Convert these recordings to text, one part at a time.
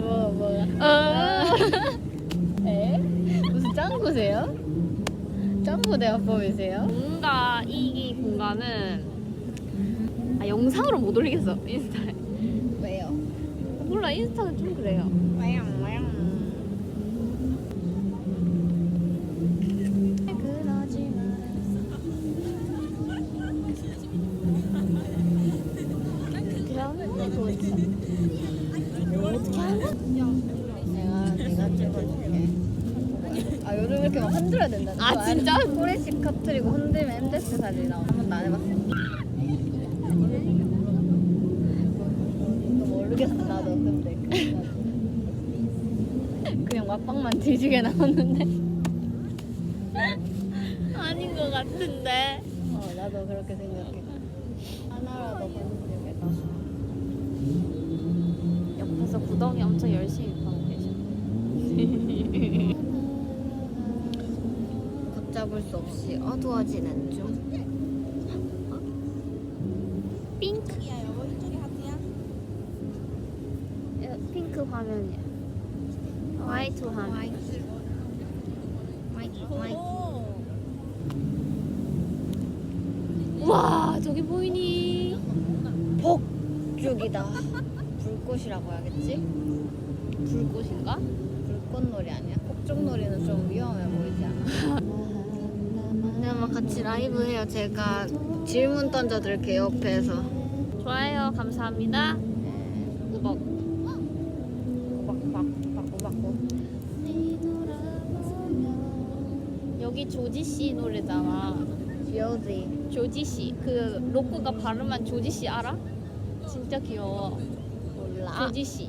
뭐 뭐야? 에? 무슨 짱구세요? 짱구 대화법이세요? 뭔가 이 공간은 아, 영상으로 못 올리겠어 인스타에 왜요? 몰라 인스타는 좀 그래요 와양 와양. 내가 내가 찍어줄게. 아 요즘 이렇게 막 흔들어야 된다. 아, 진짜? 꼬리씩 터트리고 흔들면 MDS 사진이 나와. 한 번도 안 해봤어. 이거 모르겠어 나도 근데 그냥 맛빵만 뒤지게 나왔는데. 아닌 것 같은데 어 나도 그렇게 생각해. 하나라도 보여주겠다. 구덩이 엄청 열심히 파고 계셔. 걷잡을 수 없이 어두워지는 중. 핑크. 야, 핑크 화면이야. 화이트 화면. 화이트 와 저기 보이니? 북쪽이다. 불꽃이라고 해야겠지? 불꽃인가? 불꽃놀이 아니야? 폭죽놀이는 좀 위험해 보이지 않아? 내가 막 같이 라이브 해요. 제가 질문 던져드릴게요 옆에서. 좋아요 감사합니다 우벅 바꾸바꾸 여기 조지 씨 노래잖아 G.O.D. 조지 씨 그 로꼬가 발음한 조지 씨 알아? 진짜 귀여워 몰라. 조지 씨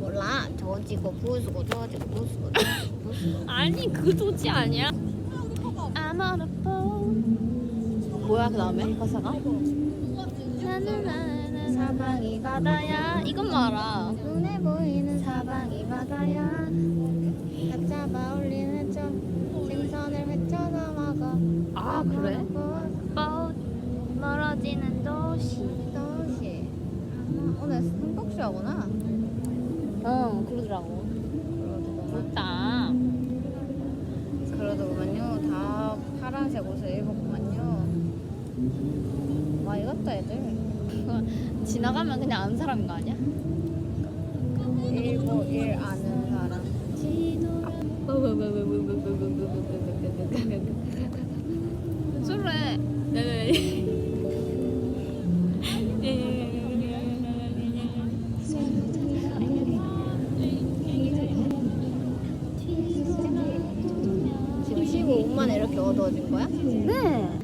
몰라. 저지고 부수고 저지고 부수고 저지고 부수고. 아니 그 조지 아니야? I'm on a phone 뭐야 그 다음에 가사가? 나나나나 사방이 바다야 이것만 알아 눈에 보이는 사방이 바다야. 각 잡아 올리는 점 생선을 맺혀서 먹어. 아 그래? boat 멀어지는 도시 도시. 아, 오늘 승복쇼구나. 어 그러더라고 그러더구만. 좋다 그러더구만요. 다 파란색 옷을 입었구만요. 많이 갔다 애들. 지나가면 그냥 아는 사람인 거 아니야? 지금 15분 만에 이렇게 어두워진 거야? 네